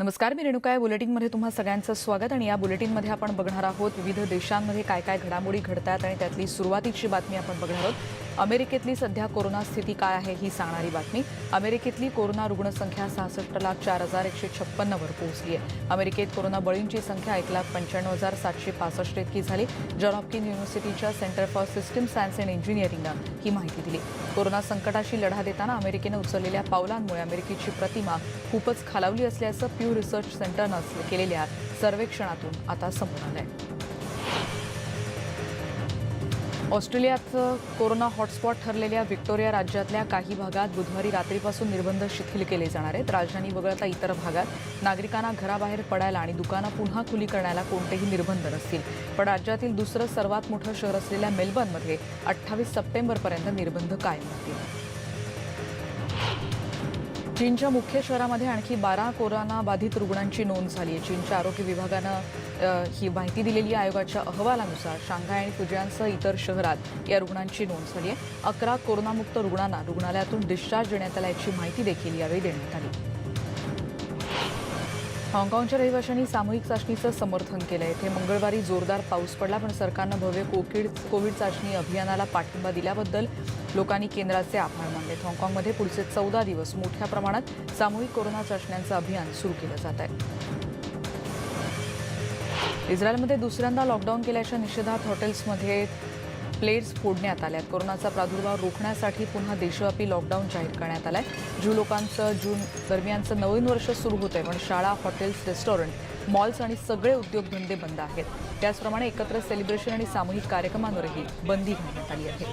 नमस्कार मी रेणुका या बुलेटिनमध्ये तुम्हा सगळ्यांचं स्वागत आणि या बुलेटिनमध्ये आपण बघणार आहोत विविध देशांमध्ये काय काय घडामोडी घडतात आणि त्यातली सुरुवातीची बातमी आपण बघणार आहोत. अमेरिकेतली सध्या कोरोना स्थिती काय आहे ही सांगणारी बातमी. अमेरिकेतली कोरोना रुग्णसंख्या सहासष्ट लाख चार हजार एकशे छप्पन्नवर पोहोचली आहे. अमेरिकेत कोरोना बळींची संख्या एक लाख पंच्याण्णव हजार सातशे पासष्ट इतकी झाली John Hopkin युनिव्हर्सिटीच्या centre for system science and इंजिनिअरिंगनं ही माहिती दिली. कोरोना संकटाशी लढा देताना अमेरिकेनं उचललेल्या पावलांमुळे अमेरिकेची प्रतिमा खूपच खालावली असल्याचं प्यू रिसर्च सेंटरनं केलेल्या सर्वेक्षणातून आता समोर आलं आहे ऑस्ट्रेलियाचं कोरोना हॉटस्पॉट ठरलेल्या व्हिक्टोरिया राज्यातल्या काही भागात बुधवारी रात्रीपासून निर्बंध शिथिल केले जाणार आहेत. राजधानी वगळता इतर भागात नागरिकांना घराबाहेर पडायला आणि दुकानं पुन्हा खुली करण्याला कोणतेही निर्बंध नसतील. पण राज्यातील दुसरं सर्वात मोठं शहर असलेल्या मेलबर्नमध्ये अठ्ठावीस सप्टेंबरपर्यंत निर्बंध कायम राहतील. चीनच्या मुख्य शहरामध्ये आणखी बारा कोरोना बाधित रुग्णांची नोंद झाली आहे. चीनच्या आरोग्य विभागानं ही माहिती दिलेली आहे आयोगाच्या अहवालानुसार. शांघाय आणि फुजियांसह इतर शहरात या रुग्णांची नोंद झाली आहे. अकरा कोरोनामुक्त रुग्णांना रुग्णालयातून डिस्चार्ज देण्यात आला याची माहिती देखील यावेळी देण्यात आली. हाँगकाँगच्या रहिवाशांनी सामूहिक चाचणीचं समर्थन केलं. येथे मंगळवारी जोरदार पाऊस पडला पण सरकारनं भव्य कोविड कोविड चाचणी अभियानाला पाठिंबा दिल्याबद्दल लोकांनी केंद्राचे आभार मानले. हाँगकाँगमध्ये पुढचे चौदा दिवस मोठ्या प्रमाणात सामूहिक कोरोना चाचण्यांचं अभियान सुरू केलं जात आहे. इस्रायलमध्ये दुसऱ्यांदा लॉकडाऊन केल्याच्या निषेधात हॉटेल्समध्ये प्लेट्स फोडण्यात आल्यात. कोरोनाचा प्रादुर्भाव रोखण्यासाठी पुन्हा देशव्यापी लॉकडाऊन जाहीर करण्यात आलाय. ज्यू लोकांचं जून दरम्यानचं नवीन वर्ष सुरू होत आहे पण शाळा हॉटेल्स रेस्टॉरंट मॉल्स आणि सगळे उद्योगधंदे बंद आहेत. त्याचप्रमाणे एकत्र सेलिब्रेशन आणि सामूहिक कार्यक्रमांवरही बंदी घालण्यात आली आहे.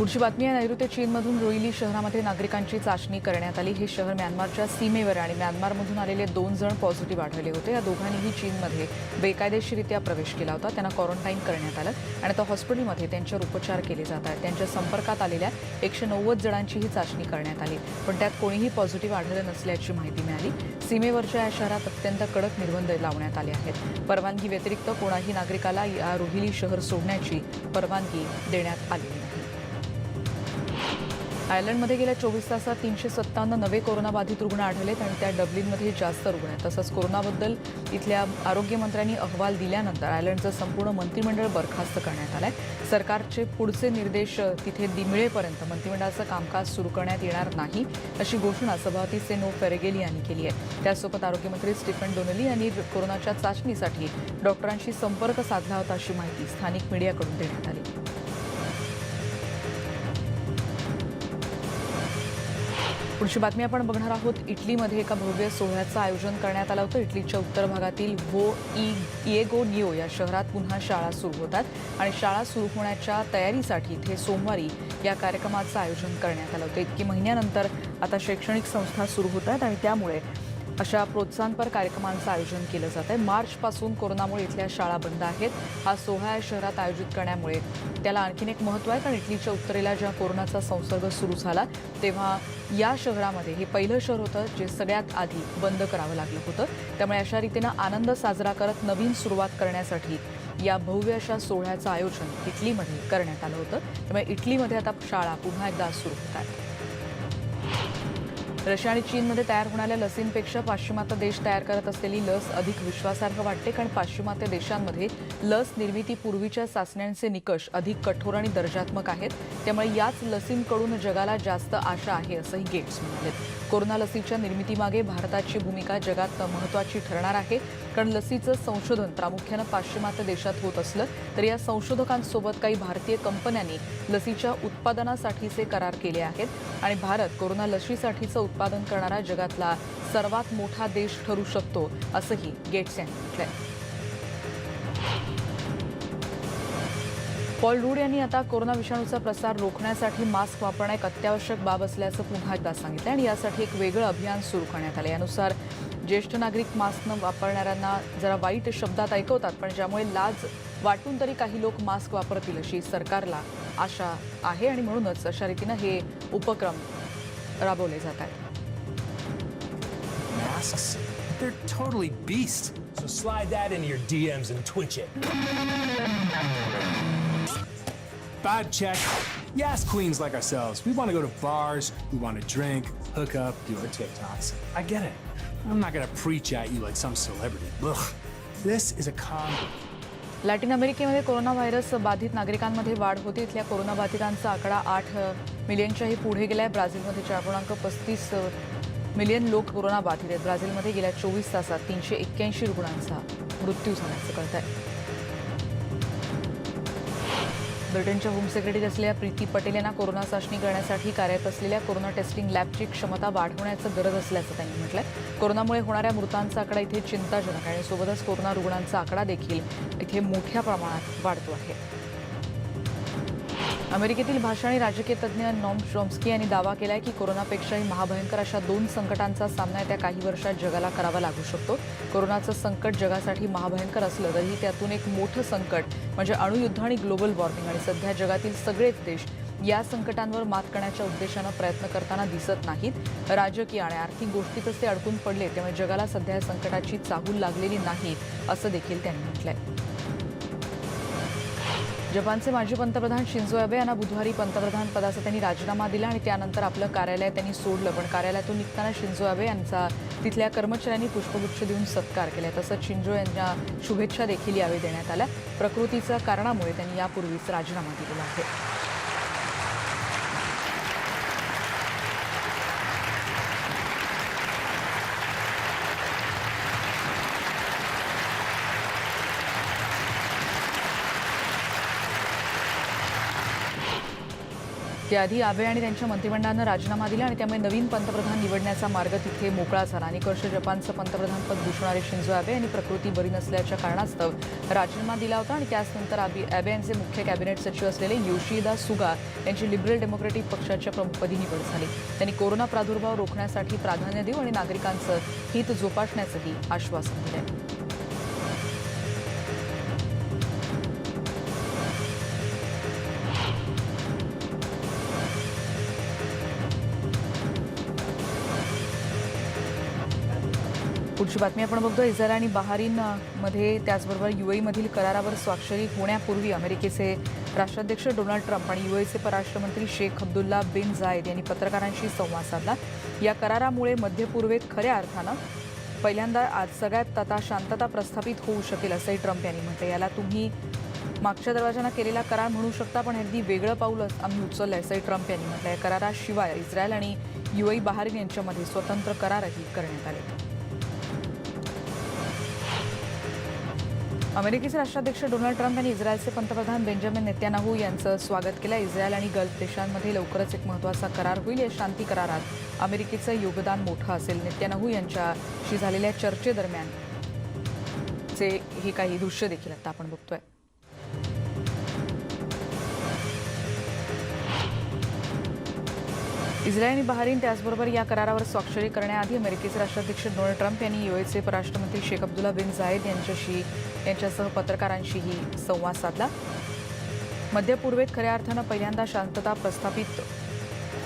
पुढची बातमी आहे. नैऋत्य चीनमधून रोईली शहरामध्ये नागरिकांची चाचणी करण्यात आली. हे शहर म्यानमारच्या सीमेवर आणि म्यानमारमधून आलेले दोन जण पॉझिटिव्ह आढळले होते. या दोघांनीही चीनमध्ये बेकायदेशीरित्या प्रवेश केला होता. त्यांना क्वारंटाईन करण्यात आलं आणि आता हॉस्पिटलमध्ये त्यांच्यावर उपचार केले जात आहेत. त्यांच्या संपर्कात आलेल्या एकशे नव्वद जणांचीही चाचणी करण्यात आली. पण त्यात कोणीही पॉझिटिव्ह आढळलं नसल्याची माहिती मिळाली. सीमेवरच्या या शहरात अत्यंत कडक निर्बंध लावण्यात आले आहेत. परवानगी व्यतिरिक्त कोणाही नागरिकाला या रोहिली शहर सोडण्याची परवानगी देण्यात आलेली नाही. आयर्लंडमध्ये गेल्या चोवीस तासात तीनशे सत्तावन्न नवे कोरोनाबाधित रुग्ण आढळलेत आणि त्या डब्लिनमध्ये जास्त रुग्ण आहेत. तसंच कोरोनाबद्दल इथल्या आरोग्यमंत्र्यांनी अहवाल दिल्यानंतर आयर्लंडचं संपूर्ण मंत्रिमंडळ बरखास्त करण्यात आलंय. सरकारचे पुढचे निर्देश तिथे दिमिळेपर्यंत मंत्रिमंडळाचं कामकाज सुरू करण्यात येणार नाही अशी घोषणा सभापती सेनो फेरेगेली यांनी केली आहे. त्यासोबत आरोग्यमंत्री स्टीफन डोनली यांनी कोरोनाच्या चाचणीसाठी डॉक्टरांशी संपर्क साधला होता अशी माहिती स्थानिक मीडियाकडून देण्यात आली. पुढची बातमी आपण बघणार आहोत. इटलीमध्ये एका भव्य सोहळ्याचं आयोजन करण्यात आलं होतं. इटलीच्या उत्तर भागातील वो ई इएगो निओ या शहरात पुन्हा शाळा सुरू होतात आणि शाळा सुरू होण्याच्या तयारीसाठी इथे सोमवारी या कार्यक्रमाचं आयोजन करण्यात आलं होतं. इतकी महिन्यानंतर आता शैक्षणिक संस्था सुरू होत आहेत आणि त्यामुळे अशा प्रोत्साहनपर कार्यक्रमांचं आयोजन केलं जात आहे. मार्चपासून कोरोनामुळे इथल्या शाळा बंद आहेत. हा सोहळा शहरात आयोजित करण्यामुळे त्याला आणखीन एक महत्त्व आहे. कारण इटलीच्या उत्तरेला जेव्हा कोरोनाचा संसर्ग सुरू झाला तेव्हा या शहरामध्ये हे पहिलं शहर होतं जे सगळ्यात आधी बंद करावं लागलं होतं. त्यामुळे अशा रीतीनं आनंद साजरा करत नवीन सुरुवात करण्यासाठी या भव्य अशा सोहळ्याचं आयोजन इटलीमध्ये करण्यात आलं होतं. त्यामुळे इटलीमध्ये आता शाळा पुन्हा एकदा सुरू होत आहेत. रशिया आणि चीनमध्ये तयार होणाऱ्या लसींपेक्षा पाश्चिमात्य देश तयार करत असलेली लस अधिक विश्वासार्ह वाटते कारण पाश्चिमात्य देशांमध्ये लस निर्मितीपूर्वीच्या चाचण्यांचे निकष अधिक कठोर आणि दर्जात्मक आहेत. त्यामुळे याच लसींकडून जगाला जास्त आशा आहे असंही गेट्स म्हणाले कोरोना लसीच्या निर्मितीमागे भारताची भूमिका जगात महत्त्वाची ठरणार आहे. कारण लसीचं संशोधन प्रामुख्यानं पाश्चिमात्य देशात होत असलं तर या संशोधकांसोबत काही भारतीय कंपन्यांनी लसीच्या उत्पादनासाठीचे करार केले आहेत. आणि भारत कोरोना लसीसाठीचं उत्पादन करणारा जगातला सर्वात मोठा देश ठरू शकतो असंही गेट्स यांनी म्हटलंय. पॉल रूड यांनी आता कोरोना विषाणूचा प्रसार रोखण्यासाठी मास्क वापरणं एक अत्यावश्यक बाब असल्याचं पुन्हा एकदा सांगितलं आणि यासाठी एक वेगळं अभियान सुरू करण्यात आलं यानुसार ज्येष्ठ नागरिक मास्क न वापरणाऱ्यांना जरा वाईट शब्दात ऐकवतात पण ज्यामुळे लाज वाटून तरी काही लोक मास्क वापरतील अशी सरकारला आशा आहे आणि म्हणूनच अशा रीतीनं हे उपक्रम राबवले जात आहेत They're totally beasts. So slide that into your DMs and twitch it. Vibe check. Yes, queens like ourselves. We want to go to bars, we want to drink, hook up, do our TikToks. I get it. I'm not going to preach at you like some celebrity. Ugh. This is a con. Latin अमेरिकेमध्ये corona virus बाधित नागरिकांमध्ये वाढ होते इथल्या corona बाधितांचा आकडा आठ मिलियनच्याही पुढे गेलाय ब्राझीलमध्ये चार पूर्णांक पस्तीस मिलियन लोक कोरोना बाधित आहेत ब्राझीलमध्ये गेल्या चोवीस तासात तीनशे एक्क्याऐंशी रुग्णांचा मृत्यू झाल्याचं कळत आहे ब्रिटनच्या होम सेक्रेटरी असलेल्या प्रीती पटेल यांना कोरोना चाचणी करण्यासाठी कार्यरत असलेल्या कोरोना टेस्टिंग लॅबची क्षमता वाढवण्याचं गरज असल्याचं त्यांनी म्हटलंय. कोरोनामुळे होणाऱ्या मृतांचा आकडा इथे चिंताजनक आहे. आणि सोबतच कोरोना रुग्णांचा आकडा देखील इथे मोठ्या प्रमाणात वाढतो आहे. अमेरिकेतील भाषा आणि राजकीय तज्ज्ञ नॉम चॉम्स्की यांनी दावा केलाय की कोरोनापेक्षाही महाभयंकर अशा दोन संकटांचा सामना येत्या काही वर्षात जगाला करावा लागू शकतो. कोरोनाचं संकट जगासाठी महाभयंकर असलं तरीही त्यातून एक मोठं संकट म्हणजे अणुयुद्ध आणि ग्लोबल वॉर्मिंग आणि सध्या जगातील सगळेच देश या संकटांवर मात करण्याच्या उद्देशानं प्रयत्न करताना दिसत नाहीत. राजकीय आणि आर्थिक गोष्टीतच ते अडकून पडले त्यामुळे जगाला सध्या या संकटाची चाहूल लागलेली नाही असं देखील त्यांनी म्हटलंय. जपानचे माजी पंतप्रधान शिंजो अबे यांना बुधवारी पंतप्रधान पदाचा त्यांनी राजीनामा दिला आणि त्यानंतर आपलं कार्यालय त्यांनी सोडलं. पण कार्यालयातून निघताना शिंजो अबे यांचा तिथल्या कर्मचाऱ्यांनी पुष्पगुच्छ देऊन सत्कार केला. तसंच शिंजो यांच्या शुभेच्छा देखील यावेळी देण्यात आल्या. प्रकृतीच्या कारणामुळे त्यांनी यापूर्वीच राजीनामा दिलेला आहे. त्याआधी आबे आणि त्यांच्या मंत्रिमंडळानं राजीनामा दिला आणि त्यामुळे नवीन पंतप्रधान निवडण्याचा मार्ग तिथे मोकळा झाला. निकर्ष जपानचं जपानचं पंतप्रधानपद भूषणारे शिंजो आबे यांनी प्रकृती बरी नसल्याच्या कारणास्तव राजीनामा दिला होता आणि त्याचनंतर आबी आबे यांचे मुख्य कॅबिनेट सचिव असलेले योशिदा सुगा यांची लिबरल डेमोक्रेटिक पक्षाच्या प्रमुखपदी निवड झाली. त्यांनी कोरोना प्रादुर्भाव रोखण्यासाठी प्राधान्य देऊ आणि नागरिकांचं हित जोपासण्याचंही आश्वासन दिलं पुढची बातमी आपण बघतो इस्रायल आणि बहारीनमध्ये त्याचबरोबर यू एमधील करारावर स्वाक्षरी होण्यापूर्वी अमेरिकेचे राष्ट्राध्यक्ष डोनाल्ड ट्रम्प आणि यू एचे परराष्ट्रमंत्री शेख अब्दुल्ला बिन जायद यांनी पत्रकारांशी संवाद साधला. या करारामुळे मध्यपूर्वेत खऱ्या अर्थानं पहिल्यांदा आज सगळ्यात आता शांतता प्रस्थापित होऊ शकेल असंही ट्रम्प यांनी म्हटलं याला तुम्ही मागच्या दरवाजानं केलेला करार म्हणू शकता पण अगदी वेगळं पाऊल आम्ही उचललं असंही ट्रम्प यांनी म्हटलं या कराराशिवाय इस्रायल आणि युएई बहारीन यांच्यामध्ये स्वतंत्र करारही करण्यात आले. अमेरिकेचे राष्ट्राध्यक्ष डोनाल्ड ट्रम्प यांनी इस्रायलचे पंतप्रधान बेंजामिन नेत्यानाहू यांचं स्वागत केलं. इस्रायल आणि गल्फ देशांमध्ये लवकरच एक महत्त्वाचा करार होईल. या शांती करारात अमेरिकेचं योगदान मोठं असेल. नेत्यानाहू यांच्याशी झालेल्या चर्चेदरम्यान चे हे काही दृश्य देखील आता आपण बघतोय. इस्रायल आणि बहारीन त्याचबरोबर या करारावर स्वाक्षरी करण्याआधी अमेरिकेचे राष्ट्राध्यक्ष डोनाल्ड ट्रम्प यांनी युएसचे परराष्ट्रमंत्री शेख अब्दुल्ला बिन जायद यांच्याशी यांच्यासह पत्रकारांशीही संवाद साधला. मध्य पूर्वेत खऱ्या अर्थानं पहिल्यांदा शांतता प्रस्थापित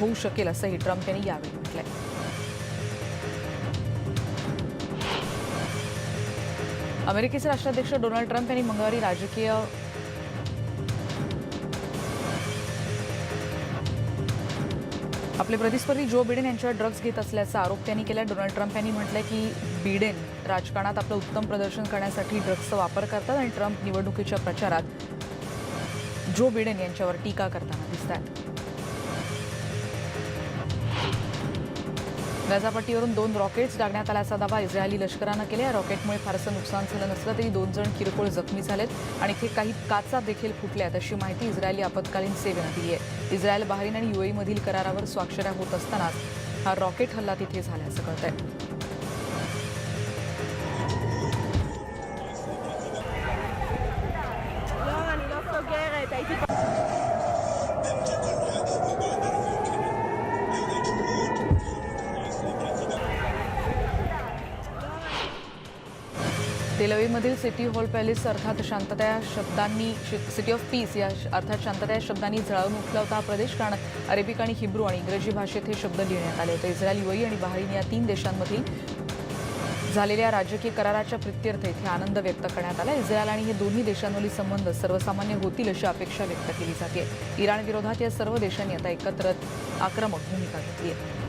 होऊ शकेल असंही ट्रम्प यांनी यावेळी म्हटलंय. अमेरिकेचे राष्ट्राध्यक्ष डोनाल्ड ट्रम्प यांनी मंगळवारी राजकीय आपले प्रतिस्पर्धी जो बिडेन यांच्यावर ड्रग्ज घेत असल्याचा आरोप त्यांनी केला. डोनाल्ड ट्रम्प यांनी म्हटलंय की बिडेन राजकारणात आपलं उत्तम प्रदर्शन करण्यासाठी ड्रग्जचा वापर करतात आणि ट्रम्प निवडणुकीच्या प्रचारात जो बिडेन यांच्यावर टीका करताना दिसत आहेत गाझापट्टीवरून दोन रॉकेट्स डागण्यात आल्याचा दावा इस्रायली लष्करानं केला या रॉकेटमुळे फारसं नुकसान झालं नसलं तरी दोन जण किरकोळ जखमी झालेत आणि ते काही काचा देखील फुटल्यात अशी माहिती इस्रायली आपत्कालीन सेवेनं दिली आहे. इस्रायल बाहरीन आणि युएईमधील करारावर स्वाक्षऱ्या होत असतानाच हा रॉकेट हल्ला तिथे झाल्याचं कळत आहे तेलवीमधील सिटी हॉल पॅलेस अर्थात शांतता या शब्दांनी सिटी ऑफ पीस या अर्थात शांतता या शब्दांनी जळून उठला होता हा प्रदेश. कारण अरेबिक आणि हिब्रू आणि इंग्रजी भाषेत हे शब्द लिहिण्यात आले होते. इस्रायल युएई आणि बहारीन या तीन देशांमधील झालेल्या राजकीय कराराच्या प्रित्यर्थ इथे आनंद व्यक्त करण्यात आला. इस्रायल आणि हे दोन्ही देशांवरील संबंध सर्वसामान्य होतील अशी अपेक्षा व्यक्त केली जाते. इराण विरोधात या सर्व देशांनी आता एकत्र आक्रमक भूमिका घेतली आहे.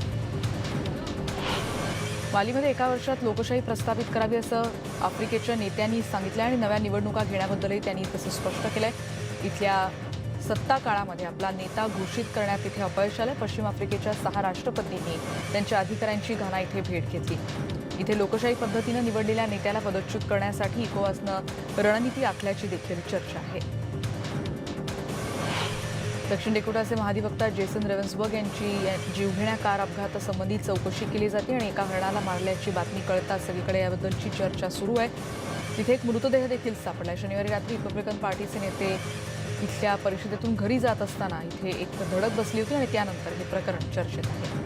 मालीमध्ये एका वर्षात लोकशाही प्रस्थापित करावी असं आफ्रिकेच्या नेत्यांनी सांगितलं आणि नव्या निवडणुका घेण्याबद्दलही त्यांनी तसं स्पष्ट केलं आहे इथल्या सत्ता काळामध्ये आपला नेता घोषित करण्यात तिथे अपयश आलं पश्चिम आफ्रिकेच्या सहा राष्ट्रपतींनी त्यांच्या अधिकाऱ्यांची घाना इथे भेट घेतली. इथे लोकशाही पद्धतीनं निवडलेल्या नेत्याला पदच्युत करण्यासाठी इकोवासनं रणनीती आखल्याची देखील चर्चा आहे. दक्षिण डेकोटाचे महाधिवक्ता जेसन रेवन्सबर्ग यांची जीवघेण्या कार अपघातासंबंधी चौकशी केली जाते आणि एका हरणाला मारल्याची बातमी कळताच सगळीकडे याबद्दलची चर्चा सुरू आहे. तिथे एक मृतदेह देखील सापडला शनिवारी रात्री रिपब्लिकन पार्टीचे नेते इथल्या परिषदेतून घरी जात असताना इथे एक धडक बसली होती आणि त्यानंतर हे प्रकरण चर्चेत आहे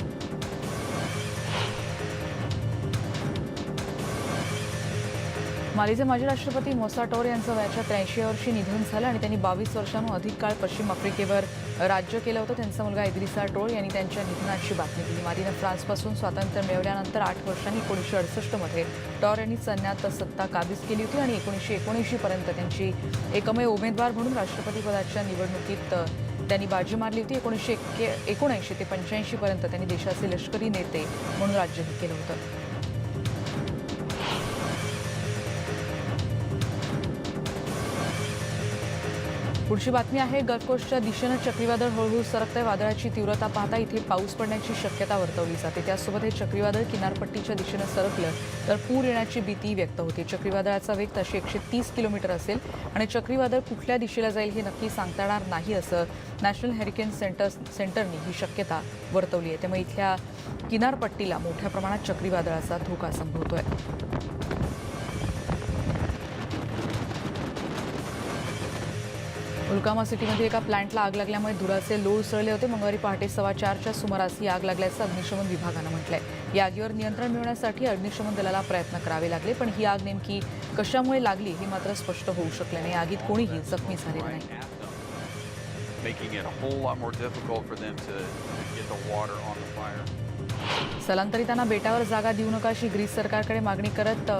मालीचे माजी राष्ट्रपती मोसा टोर यांचं वयाच्या त्र्याऐंशी वर्षी निधन झालं आणि त्यांनी बावीस वर्षांहून अधिक काळ पश्चिम आफ्रिकेवर राज्य केलं होतं. त्यांचा मुलगा इद्रिसा टोळ यांनी त्यांच्या निधनाची बातमी दिली. मालीनं फ्रान्सपासून स्वातंत्र्य मिळवल्यानंतर आठ वर्षांनी एकोणीसशे अडुसष्टमध्ये टॉर यांनी सन्यात सत्ता काबीज केली होती आणि एकोणीसशे एकोणऐंशीपर्यंत त्यांची एकमेव उमेदवार म्हणून राष्ट्रपतीपदाच्या निवडणुकीत त्यांनी बाजी मारली होती. एकोणीसशे एक्के एकोणऐंशी ते पंच्याऐंशीपर्यंत त्यांनी देशाचे लष्करी नेते म्हणून राज्यही केलं होतं. पुढची बातमी आहे गल्फकोस्टच्या दिशेनं चक्रीवादळ हळूहळू सरकतंय वादळाची तीव्रता पाहता इथे पाऊस पडण्याची शक्यता वर्तवली जाते. त्यासोबत हे चक्रीवादळ किनारपट्टीच्या दिशेनं सरकलं तर पूर येण्याची भीती व्यक्त होते. चक्रीवादळाचा वेग तशी एकशे तीस किलोमीटर असेल आणि चक्रीवादळ कुठल्या दिशेला जाईल हे नक्की सांगता येणार नाही असं नॅशनल हेरिकेन सेंटर सेंटरनी ही शक्यता वर्तवली आहे. त्यामुळे इथल्या किनारपट्टीला मोठ्या प्रमाणात चक्रीवादळाचा धोका संभवतोय. उल्कामा सिटीमध्ये एका प्लॅन्टला आग लागल्यामुळे धुराचे लोळ उसळले होते. मंगळवारी पहाटे सव्वा चारच्या सुमारास ही आग लागल्याचं अग्निशमन विभागानं म्हटलंय. या आगीवर नियंत्रण मिळवण्यासाठी अग्निशमन दलाला प्रयत्न करावे लागले पण ही आग नेमकी कशामुळे लागली हे मात्र स्पष्ट होऊ शकले नाही. आगीत कोणीही जखमी झालेलं नाही. स्थलांतरितांना बेटावर जागा देऊ नका अशी ग्रीस सरकारकडे मागणी करत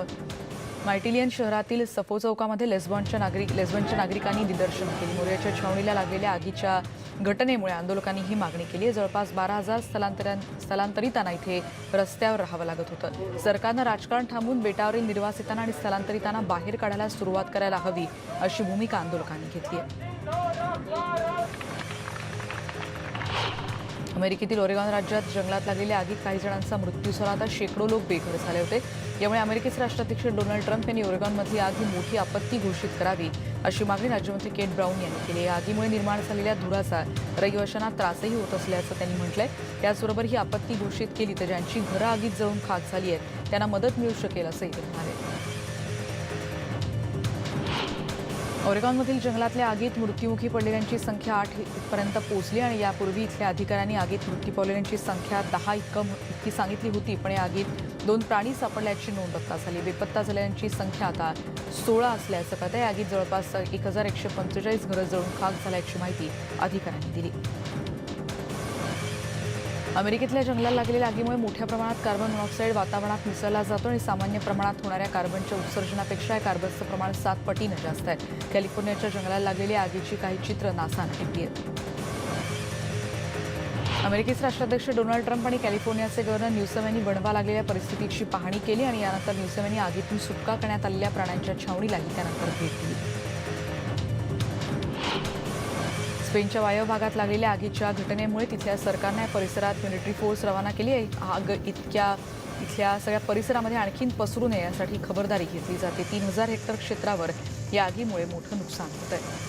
मार्टिलियन शहरातील सफो चौकामध्ये लेस्बॉनच्या नागरिक लेस्बॉनच्या नागरिकांनी निदर्शन केली. मोर्याच्या छावणीला लागलेल्या आगीच्या घटनेमुळे आंदोलकांनी ही मागणी केली आहे. जवळपास बारा हजार स्थलांतरा स्थलांतरितांना इथे रस्त्यावर राहावं लागत होतं. सरकारनं राजकारण थांबून बेटावरील निर्वासितांना आणि स्थलांतरितांना बाहेर काढायला सुरुवात करायला हवी अशी भूमिका आंदोलकांनी घेतली आहे. अमेरिकेतील ओरेगॉन राज्यात जंगलात लागलेल्या आगीत काही जणांचा मृत्यू झाला. तर शेकडो लोक बेघर झाले होते. यामुळे अमेरिकेचे राष्ट्राध्यक्ष डोनाल्ड ट्रम्प यांनी ओरेगॉनमधली आग ही मोठी आपत्ती घोषित करावी अशी मागणी राज्यमंत्री केट ब्राऊन यांनी केली. या आगीमुळे निर्माण झालेल्या धुराचा रहिवाशांना त्रासही होत असल्याचं त्यांनी म्हटलंय. त्याचबरोबर ही आपत्ती घोषित केली तर ज्यांची घरं आगीत जळून खाक झाली आहेत त्यांना मदत मिळू शकेल असंही ते म्हणाले. ओरेगॉनमधील जंगलातल्या आगीत मृत्युमुखी पडलेल्यांची संख्या आठ इथपर्यंत पोहोचली आणि यापूर्वी इथल्या अधिकाऱ्यांनी आगीत मृत्यू पावलेल्यांची संख्या दहा इतकं इतकी सांगितली होती पण या आगीत दोन प्राणी सापडल्याची नोंद आता झाली. बेपत्ता झालेल्यांची संख्या आता सोळा असल्याचं कळतं या आगीत जवळपास एक हजार एकशे पंचेचाळीस घरं जळून खाक झाल्याची माहिती अधिकाऱ्यांनी दिली. अमेरिकेतल्या जंगलाला लागलेल्या आगीमुळे मोठ्या प्रमाणात कार्बन मोनॉक्साईड वातावरणात मिसळला जातो आणि सामान्य प्रमाणात होणाऱ्या कार्बनच्या उत्सर्जनापेक्षा या कार्बनचं प्रमाण सात पटीनं जास्त आहे. कॅलिफोर्नियाच्या जंगलाला लागलेल्या आगीची काही चित्र नासानं टिपली आहेत. अमेरिकेचे राष्ट्राध्यक्ष डोनाल्ड ट्रम्प आणि कॅलिफोर्नियाचे गव्हर्नर न्यूसम यांनी बनवा लागलेल्या परिस्थितीची पाहणी केली आणि यानंतर न्यूसम यांनी आगीतून सुटका करण्यात आलेल्या प्राण्यांच्या छावणीलाही त्यानंतर भेट दिली. स्पेनच्या वायव्य भागात लागलेल्या आगीच्या घटनेमुळे तिथल्या सरकारने परिसरात मिलिटरी फोर्स रवाना केली आहे. आग इतक्या इथल्या सगळ्या परिसरामध्ये आणखीन पसरू नये यासाठी खबरदारी घेतली जाते. तीन हजार हेक्टर क्षेत्रावर या आगीमुळे मोठं नुकसान होत आहे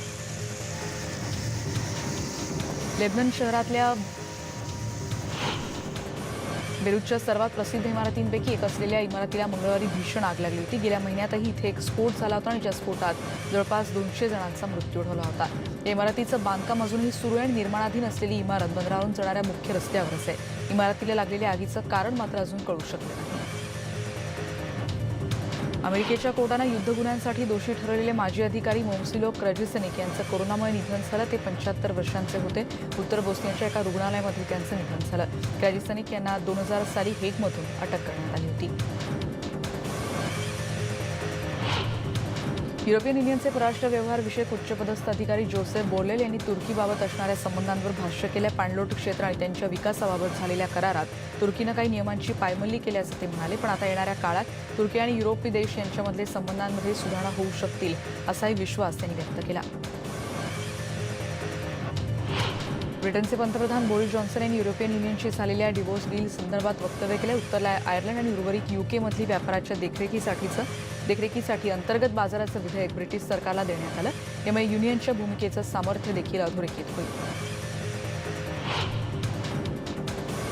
लेबनन शहरातल्या बेरूतच्या सर्वात प्रसिद्ध इमारतींपैकी एक असलेल्या इमारतीला मंगळवारी भीषण आग लागली होती. गेल्या महिन्यातही इथे एक स्फोट झाला होता आणि ज्या स्फोटात जवळपास दोनशे जणांचा मृत्यू ओढवला होता. या इमारतीचं बांधकाम अजूनही सुरू आहे आणि निर्माणाधीन असलेली इमारत बंदरावरून जाणाऱ्या मुख्य रस्त्यावरच आहे. इमारतीला लागलेल्या आगीचं कारण मात्र अजून कळू शकलं नाही. अमेरिकेच्या कोर्टानं युद्ध गुन्ह्यांसाठी दोषी ठरलेले माजी अधिकारी मोमसिलो क्रजिसनिक यांचं कोरोनामुळे निधन झालं. ते पंच्याहत्तर वर्षांचे होते. उत्तर बोस्नियाच्या एका रुग्णालयामध्ये त्यांचं निधन झालं. क्रॅजिसनिक यांना दोन हजार साली हेगमधून अटक करण्यात आली होती. युरोपियन युनियनचे परराष्ट्र व्यवहार विषयक उच्चपदस्थ अधिकारी जोसेफ बोर्लेल यांनी तुर्कीबाबत असणाऱ्या संबंधांवर भाष्य केल्या. पाणलोट क्षेत्र आणि त्यांच्या विकासाबाबत झालेल्या करारात तुर्कीनं काही नियमांची पायमल्ली केल्याचं ते म्हणाले. पण आता येणाऱ्या काळात तुर्की आणि युरोपीय देश यांच्यामधले संबंधांमध्ये सुधारणा होऊ शकतील असाही विश्वास त्यांनी व्यक्त केला. ब्रिटनचे पंतप्रधान बोरिस जॉन्सन यांनी युरोपियन युनियनशी झालेल्या डिवोर्स डील संदर्भात वक्तव्य केलं. उत्तर आयर्लंड आणि उर्वरित युकेमधली व्यापाराच्या देखरेखीसाठीचं देखरेखीसाठी अंतर्गत बाजाराचं विधेयक ब्रिटिश सरकारला देण्यात आलं. यामुळे युनियनच्या भूमिकेचं सामर्थ्य देखील अधोरेखित होईल.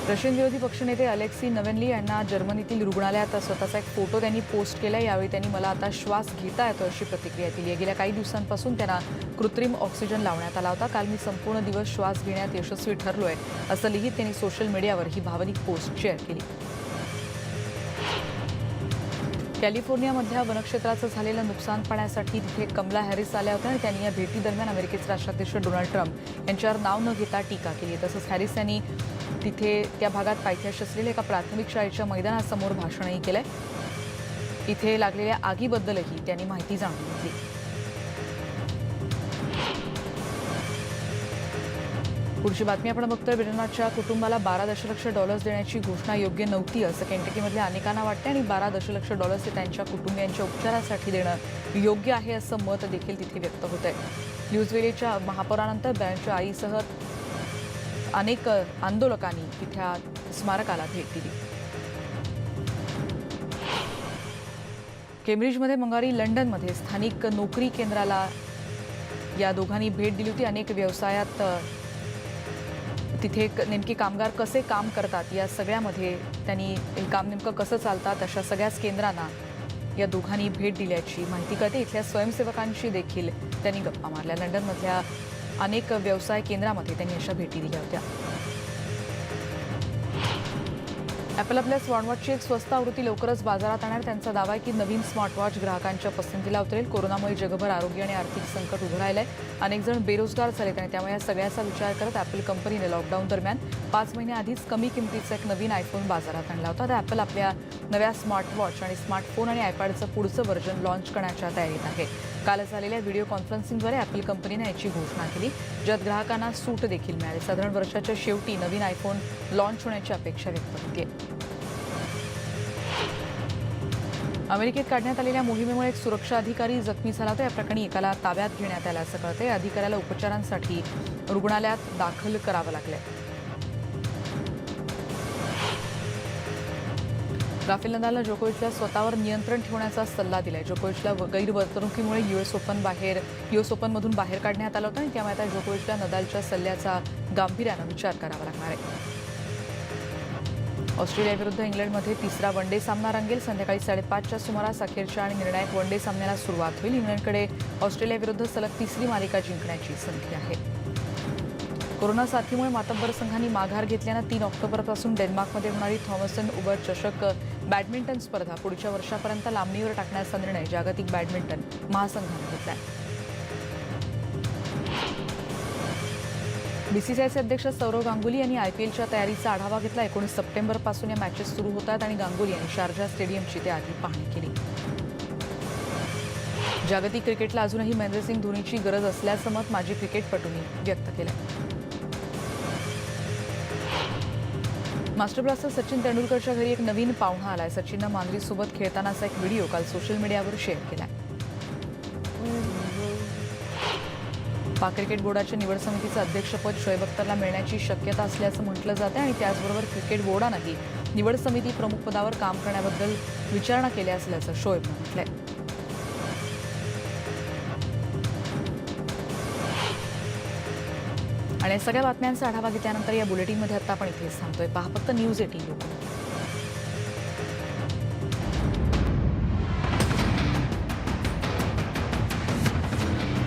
रशियन विरोधी पक्षनेते अलेक्सी नवेनली यांना जर्मनीतील रुग्णालयात स्वतःचा एक फोटो त्यांनी पोस्ट केला यावेळी त्यांनी मला आता श्वास घेता येतो अशी प्रतिक्रिया दिली आहे. गेल्या काही दिवसांपासून त्यांना कृत्रिम ऑक्सिजन लावण्यात आला होता. काल मी संपूर्ण दिवस श्वास घेण्यात यशस्वी ठरलो आहे असं लिहित त्यांनी सोशल मीडियावर ही भावनिक पोस्ट शेअर केली. कॅलिफोर्नियामधल्या वनक्षेत्राचं झालेलं नुकसान पाहण्यासाठी तिथे कमला हॅरिस आल्या होत्या आणि त्यांनी या भेटीदरम्यान अमेरिकेचे राष्ट्राध्यक्ष डोनाल्ड ट्रम्प यांच्यावर नाव न घेता टीका केली. तसंच हॅरिस यांनी तिथे त्या भागात पायथ्याशी असलेल्या एका प्राथमिक शाळेच्या मैदानासमोर भाषणही केलंय. इथे लागलेल्या आगीबद्दलही त्यांनी माहिती जाणून घेतली. पुढची बातमी आपण बघतोय ब्रिटनाच्या कुटुंबाला बारा दशलक्ष डॉलर्स देण्याची घोषणा योग्य नव्हती असं केंटकीमधल्या अनेकांना वाटते आणि बारा दशलक्ष डॉलर्स हे त्यांच्या कुटुंबियांच्या उपचारासाठी देणं योग्य आहे असं मत देखील तिथे व्यक्त होत आहे न्यूजवेलीच्या महापौरानंतर बँकच्या आईसह अनेक आंदोलकांनी तिथल्या स्मारकाला भेट दिली. केम्ब्रिजमध्ये मंगळवारी लंडनमध्ये स्थानिक नोकरी केंद्राला या दोघांनी भेट दिली होती. अनेक व्यवसायात तिथे क- नेमके कामगार कसे काम करतात या सगळ्यामध्ये त्यांनी काम नेमकं कसं चालतात अशा सगळ्याच केंद्रांना या दोघांनी भेट दिल्याची माहिती कळते. इथल्या स्वयंसेवकांशी देखील त्यांनी गप्पा मारल्या. लंडनमधल्या अनेक व्यवसाय केंद्रामध्ये त्यांनी अशा भेटी दिल्या होत्या. ॲपल आपल्या स्मार्टवॉचची एक स्वस्त आवृत्ती लवकरच बाजारात आणणार. त्यांचा दावा आहे की नवीन स्मार्टवॉच ग्राहकांच्या पसंतीला उतरेल. कोरोनामुळे जगभर आरोग्य आणि आर्थिक संकट उभं राहिलं आहे अनेक जण बेरोजगार झालेत आणि त्यामुळे या सगळ्याचा विचार करत ॲपल कंपनीने लॉकडाऊन दरम्यान पाच महिने आधीच कमी किमतीचा एक नवीन आयफोन बाजारात आणला होता. तर ॲपल आपल्या नव्या स्मार्टवॉच आणि स्मार्टफोन आणि आयपॅडचं पुढचं व्हर्जन लॉन्च करण्याच्या तयारीत आहे. काल झालेल्या व्हिडिओ कॉन्फरन्सिंगद्वारे ॲपल कंपनीने याची घोषणा केली. ज्यात ग्राहकांना सूट देखील मिळाली. साधारण वर्षाच्या शेवटी नवीन आयफोन लॉन्च होण्याची अपेक्षा व्यक्त होती. अमेरिकेत काढण्यात आलेल्या मोहिमेमुळे एक सुरक्षा अधिकारी जखमी झाला होता. या प्रकरणी एकाला ताब्यात घेण्यात आल्याचं असं या अधिकाऱ्याला उपचारांसाठी रुग्णालयात दाखल करावं लागलं राफेल नदालनं जोकोविचला स्वतःवर नियंत्रण ठेवण्याचा सल्ला दिलाय. जोकोविचला गैरवर्तणुकीमुळे गैरवर्तणुकीमुळे युएस ओपन बाहेर युएस ओपनमधून बाहेर काढण्यात आलं होतं आणि त्यामुळे आता जोकोविचला नदालच्या सल्ल्याचा गांभीर्यानं विचार करावा लागणार आहे. ऑस्ट्रेलियाविरुद्ध इंग्लंडमध्ये तिसरा वन डे सामना रंगेल. संध्याकाळी साडेपाचच्या सुमारास अखेरच्या आणि निर्णायक वन डे सामन्याला सुरुवात होईल. इंग्लंडकडे ऑस्ट्रेलियाविरुद्ध सलग तिसरी मालिका जिंकण्याची संधी आहे. कोरोना साथीमुळे मातब्बर संघांनी माघार घेतल्यानं तीन ऑक्टोबरपासून डेन्मार्कमध्ये होणारी थॉमसन उबर चषक बॅडमिंटन स्पर्धा पुढच्या वर्षापर्यंत लांबणीवर टाकण्याचा निर्णय जागतिक बॅडमिंटन महासंघानं घेतला बीसीसीआयचे अध्यक्ष सौरव गांगुली यांनी आयपीएलच्या तयारीचा आढावा घेतला. एकोणीस सप्टेंबरपासून या मॅचेस सुरू होतात आणि गांगुली यांनी शारजा स्टेडियमची त्याआधी पाहणी केली. जागतिक क्रिकेटला अजूनही महेंद्रसिंग धोनीची गरज असल्याचं मत माजी क्रिकेटपटूंनी व्यक्त केलं मास्टर ब्लास्टर सचिन तेंडुलकरच्या घरी एक नवीन पाहुणा आलाय. सचिननं मांजरीसोबत खेळतानाचा एक व्हिडिओ काल सोशल मीडियावर शेअर केलाय. पाक क्रिकेट बोर्डाच्या निवड समितीचं अध्यक्षपद शोएब अख्तरला मिळण्याची शक्यता असल्याचं म्हटलं जातं आणि त्याचबरोबर क्रिकेट बोर्डानंही निवड समिती प्रमुख पदावर काम करण्याबद्दल विचारणा केल्या असल्याचं शोएबनं म्हटलंय. आणि सगळ्या बातम्यांचा आढावा घेतल्यानंतर या बुलेटिनमध्ये आता आपण इथेच थांबतोय. पहा फक्त न्यूज एटीन लोक